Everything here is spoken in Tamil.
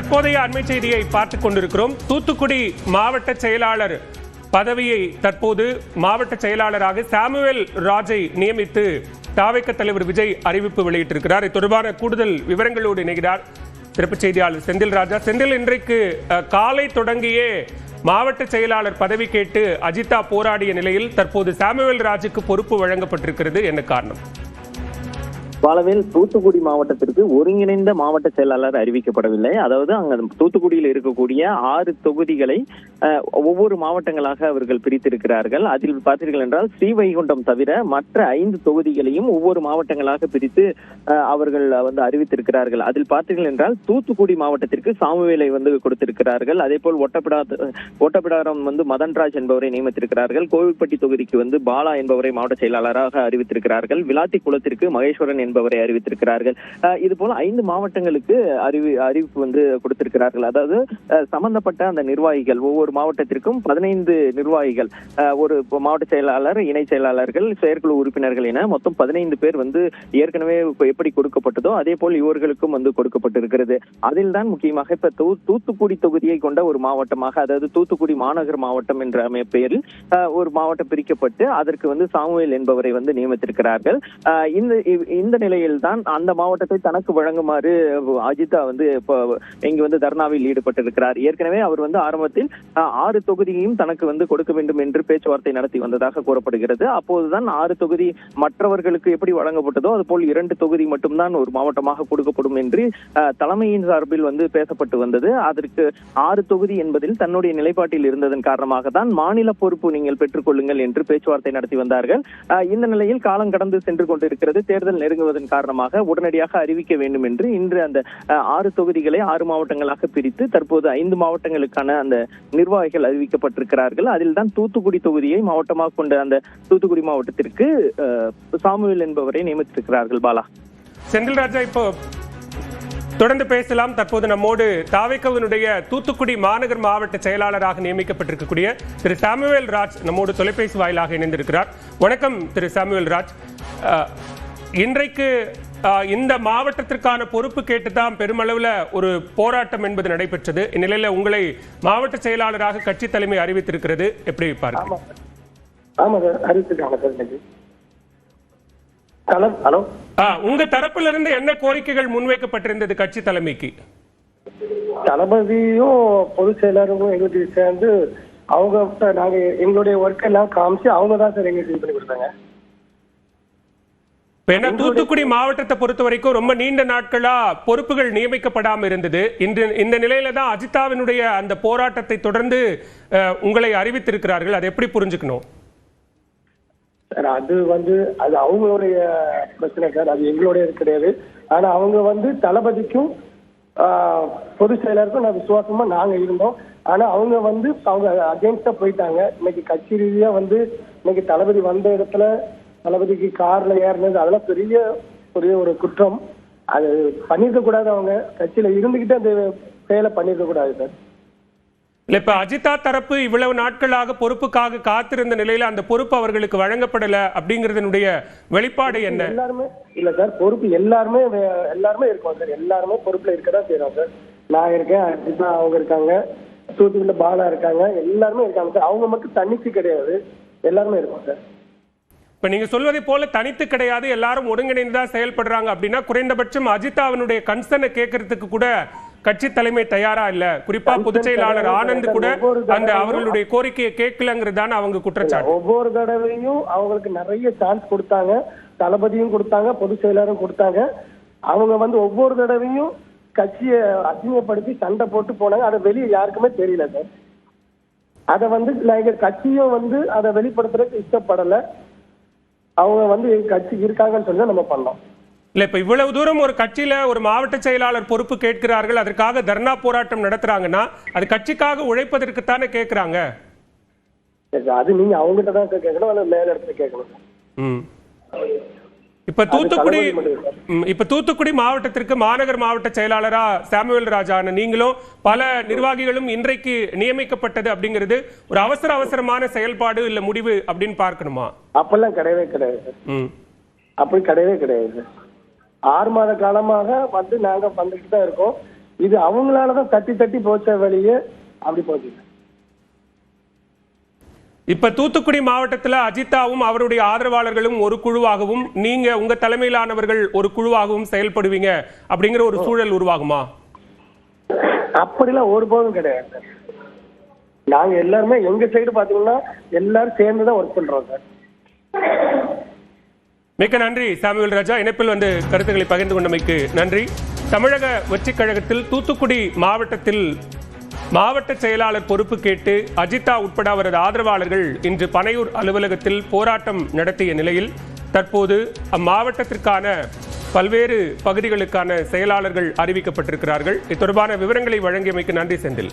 தற்போதைய அண்மை செய்தியை பார்த்துக் கொண்டிருக்கிறோம். தூத்துக்குடி மாவட்ட செயலாளர் பதவியை தற்போது மாவட்ட செயலாளராக சாமுவேல் ராஜை நியமித்து தாவைக்க தலைவர் விஜய் அறிவிப்பு வெளியிட்டிருக்கிறார். இது தொடர்பான கூடுதல் விவரங்களோடு இணைகிறார். சிறப்பு செய்தியாளர் செந்தில் ராஜா. செந்தில் இன்றைக்கு காலை தொடங்கியே மாவட்ட செயலாளர் பதவி கேட்டு அஜிதா போராடிய நிலையில் தற்போது சாமுவேல் ராஜுக்கு பொறுப்பு வழங்கப்பட்டிருக்கிறது. என்ன காரணம்? பாலவேல் தூத்துக்குடி மாவட்டத்திற்கு ஒருங்கிணைந்த மாவட்ட செயலாளர் அறிவிக்கப்படவில்லை. அதாவது அங்க தூத்துக்குடியில் இருக்கக்கூடிய ஆறு தொகுதிகளை ஒவ்வொரு மாவட்டங்களாக அவர்கள் பிரித்திருக்கிறார்கள். அதில் பார்த்தீர்கள் என்றால் ஸ்ரீவைகுண்டம் தவிர மற்ற ஐந்து தொகுதிகளையும் ஒவ்வொரு மாவட்டங்களாக பிரித்து அவர்கள் வந்து அறிவித்திருக்கிறார்கள். அதில் பார்த்தீர்கள் என்றால் தூத்துக்குடி மாவட்டத்திற்கு சாமுவேலை வந்து கொடுத்திருக்கிறார்கள். அதே போல் ஒட்டப்பிடா ஒட்டப்பிடாரம் வந்து மதன்ராஜ் என்பவரை நியமித்திருக்கிறார்கள். கோவில்பட்டி தொகுதிக்கு வந்து பாலா என்பவரை மாவட்ட செயலாளராக அறிவித்திருக்கிறார்கள். விளாத்தி குளத்திற்கு மகேஸ்வரன் என்பவரை அறிவித்திருக்கிறார்கள். இது போல ஐந்து மாவட்டங்களுக்கு அறிவி அறிவிப்பு வந்து கொடுத்திருக்கிறார்கள். அதாவது சம்பந்தப்பட்ட அந்த நிர்வாகிகள் ஒவ்வொரு மாவட்டத்திற்கும் பதினைந்து நிர்வாகிகள் ஒரு மாவட்ட செயலாளர் இணை செயலாளர்கள் செயற்குழு உறுப்பினர்கள் என மொத்தம் பதினைந்து பேர் வந்து ஏற்கனவே எப்படி கொடுக்கப்பட்டதோ அதே போல் இவர்களுக்கும் வந்து கொடுக்கப்பட்டிருக்கிறது. அதில் தான் முக்கியமாக இப்ப தூத்துக்குடி தொகுதியை கொண்ட ஒரு மாவட்டமாக அதாவது தூத்துக்குடி மாநகர் மாவட்டம் என்ற அமை- பெயரில் ஒரு மாவட்டம் பிரிக்கப்பட்டு அதற்கு வந்து சாமுவேல் என்பவரை வந்து நியமித்திருக்கிறார்கள். இந்த இந்த நிலையில் தான் அந்த மாவட்டத்தை தனக்கு வழங்குமாறு அஜிதா வந்து இப்போ இங்கு வந்து தர்ணாவில் ஈடுபட்டிருக்கிறார். ஏற்கனவே அவர் வந்து ஆரம்பத்தில் ஆறு தொகுதியையும் தனக்கு வந்து கொடுக்க வேண்டும் என்று பேச்சுவார்த்தை நடத்தி வந்ததாக கூறப்படுகிறது. அப்போதுதான் ஆறு தொகுதி மற்றவர்களுக்கு எப்படி வழங்கப்பட்டதோ அதுபோல் இரண்டு தொகுதி மட்டும்தான் ஒரு மாவட்டமாக கொடுக்கப்படும் என்று தலைமையின் சார்பில் வந்து பேசப்பட்டு வந்தது. அதற்கு ஆறு தொகுதி என்பதில் தன்னுடைய நிலைப்பாட்டில் இருந்ததன் காரணமாக தான் மாநில பொறுப்பு நீங்கள் பெற்றுக்கொள்ளுங்கள் என்று பேச்சுவார்த்தை நடத்தி வந்தார்கள். இந்த நிலையில் காலம் கடந்து சென்று கொண்டிருக்கிறது. தேர்தல் நெருங்குவதன் காரணமாக உடனடியாக அறிவிக்க வேண்டும் என்று இன்று அந்த ஆறு தொகுதிகளை ஆறு மாவட்டங்களாக பிரித்து தற்போது ஐந்து மாவட்டங்களுக்கான அந்த நிர்வாகிகள் அறிவிக்கப்பட்டிருக்கிறார்கள். அதில் தான் தூத்துக்குடி தொகுதியை மாவட்டமாக கொண்ட அந்த தூத்துக்குடி மாவட்டத்திற்கு சாமுவேல் என்பவரை நியமித்திருக்கிறார்கள் பாலா. செந்தில்ராஜா இப்போ தொடர்ந்து பேசலாம். தற்போது நம்மோடு தாவைக்கவனுடைய தூத்துக்குடி மாநகர் மாவட்ட செயலாளராக நியமிக்கப்பட்டிருக்கக்கூடிய திரு சாமுவேல் ராஜ் நம்மோடு தொலைபேசி வாயிலாக இணைந்திருக்கிறார். வணக்கம் திரு சாமுவேல் ராஜ். இன்றைக்கு இந்த மாவட்டத்திற்கான பொறுப்பு கேட்டு தான் பெருமளவில் ஒரு போராட்டம் என்பது நடைபெற்றது. இந்நிலையில் உங்களை மாவட்ட செயலாளராக கட்சி தலைமை அறிவித்திருக்கிறது. எப்படி பார்க்கிறீங்க? ஹலோ? உங்க தரப்பிலிருந்து இருந்து என்ன கோரிக்கைகள் முன்வைக்கப்பட்டிருந்தது கட்சி தலைமைக்கு? தளபதியும் பொதுச் செயலரும் எங்களுக்கு சேர்ந்து அவங்க நாங்க எங்களுடைய ஒர்க் எல்லாம் காமிச்சு அவங்க தான் சார் எங்களுக்கு இது பண்ணி கொடுத்தாங்க. என்ன தூத்துக்குடி மாவட்டத்தை பொறுத்த வரைக்கும் ரொம்ப நீண்ட நாட்களா பொறுப்புகள் நியமிக்கப்படாம இருந்தது. இன்று இந்த நிலையில தான் அஜிதாவினுடைய அந்த போராட்டத்தை தொடர்ந்து உங்களை அறிவித்திருக்கிறார்கள். அதை எப்படி புரிஞ்சுக்கணும்? சார் அது வந்து அது அவங்களுடைய பிரச்சனை சார். அது எங்களுடைய கிடையாது. ஆனா அவங்க வந்து தளபதிக்கும் பொதுச் செயலருக்கும் நான் விசுவாசமா நாங்க இருந்தோம். ஆனா அவங்க வந்து அவங்க அகேன்ஸ்டா போயிட்டாங்க. இன்னைக்கு கட்சி ரீதியா வந்து இன்னைக்கு தளபதி வந்த இடத்துல தளபதிக்கு கார்ல ஏறினது அதெல்லாம் பெரிய பெரிய ஒரு குற்றம். அது பண்ணிருக்க கூடாது அவங்க. கட்சியில இருந்துகிட்டு அந்த செயலை பண்ணிருக்க கூடாது சார். இல்ல இப்ப அஜிதா தரப்பு இவ்வளவு நாட்களாக பொறுப்புக்காக காத்திருந்த நிலையில அந்த பொறுப்பு அவர்களுக்கு வழங்கப்படல அப்படிங்கறதனுடைய வெளிப்பாடு என்ன? எல்லாருமே இல்ல சார் பொறுப்பு எல்லாருமே எல்லாருமே இருக்கோம் சார். எல்லாருமே பொறுப்புல இருக்கதான் செய்யறோம் சார். நான் இருக்கேன் அஜிதா அவங்க இருக்காங்க தூத்துக்குடியில பாலா இருக்காங்க எல்லாருமே இருக்காங்க சார். அவங்க மட்டும் தனிச்சு கிடையாது. எல்லாருமே இருக்கோம் சார். இப்ப நீங்க சொல்வதை போல தனித்து கிடையாது எல்லாரும் ஒருங்கிணைந்து தான் செயல்படுறாங்க அப்படின்னா குறைந்தபட்சம் அஜிதாவினுடைய கன்சர்னை கேட்கறதுக்கு கூட கட்சி தலைமை தயாரா இல்ல. குறிப்பா பொதுச் செயலாளர் ஆனந்த் கூட அந்த அவர்களுடைய கோரிக்கையை கேட்கலங்கிறதான அவங்க குற்றச்சாட்டு. ஒவ்வொரு தடவையும் அவங்களுக்கு நிறைய சான்ஸ் கொடுத்தாங்க. தளபதியும் கொடுத்தாங்க பொதுச் செயலாளரும் கொடுத்தாங்க. அவங்க வந்து ஒவ்வொரு தடவையும் கட்சியை அசிங்கப்படுத்தி சண்டை போட்டு போனாங்க. அதை வெளியே யாருக்குமே தெரியல சார். அதை வந்து கட்சியும் வந்து அதை வெளிப்படுத்துறதுக்கு இஷ்டப்படல. அவங்க வந்து கட்சி இருக்காங்கன்னு சொல்லி நம்ம பண்ணோம் இல்ல இப்ப இவ்வளவு தூரம் ஒரு கட்சியில ஒரு மாவட்ட செயலாளர் பொறுப்பு கேட்கிறார்கள் அதற்காக தர்ணா போராட்டம் நடத்துறாங்கன்னா அது கட்சிக்காக உழைப்பதற்கு தானே கேட்கிறாங்க? அது நீங்க அவங்ககிட்ட தான் கேட்கணும் மேல இடத்துல கேட்கணும். இப்ப தூத்துக்குடி இப்ப தூத்துக்குடி மாவட்டத்திற்கு மாநகர் மாவட்ட செயலாளரா சாமுவேல் ராஜான நீங்களும் பல நிர்வாகிகளும் இன்றைக்கு நியமிக்கப்பட்டது அப்படிங்கிறது ஒரு அவசர அவசரமான செயல்பாடு இல்ல முடிவு அப்படின்னு பார்க்கணுமா? அப்பெல்லாம் கிடையவே கிடையாது அப்படி கிடையவே கிடையாது ஆறு மாத காலமாக வந்து நாங்க வந்துட்டு தான் இருக்கோம். இது அவங்களாலதான் தட்டி தட்டி போச்ச வழியே அப்படி போச்சு இப்ப தூத்துக்குடி மாவட்டத்துல அஜிதாவும் அவருடைய ஆதரவாளர்களும் ஒரு குழுவாகவும் நீங்க உங்க தலைமையிலானவர்கள் ஒரு குழுவாகவும் செயல்படுவீங்க அப்படிங்கிற ஒரு சூழல் உருவாகுமா? அப்படிலாம் ஒருபோதும் கிடையாது நாங்க எல்லாருமே எங்க சைடு பாத்தீங்கன்னா எல்லாரும் சேர்ந்து தான் ஒர்க் பண்றோம் சார். மிக்க நன்றி சாமுவேல் ராஜா. இணைப்பில் வந்து கருத்துக்களை பகிர்ந்து கொண்டமைக்கு நன்றி. தமிழக வெற்றிக் கழகத்தில் தூத்துக்குடி மாவட்டத்தில் மாவட்ட செயலாளர் பொறுப்பு கேட்டு அஜிதா உட்பட அவரது ஆதரவாளர்கள் இன்று பனையூர் அலுவலகத்தில் போராட்டம் நடத்திய நிலையில் தற்போது அம்மாவட்டத்திற்கான பல்வேறு பகுதிகளுக்கான செயலாளர்கள் அறிவிக்கப்பட்டிருக்கிறார்கள். இது தொடர்பான விவரங்களை வழங்கியமைக்கு நன்றி செந்தில்.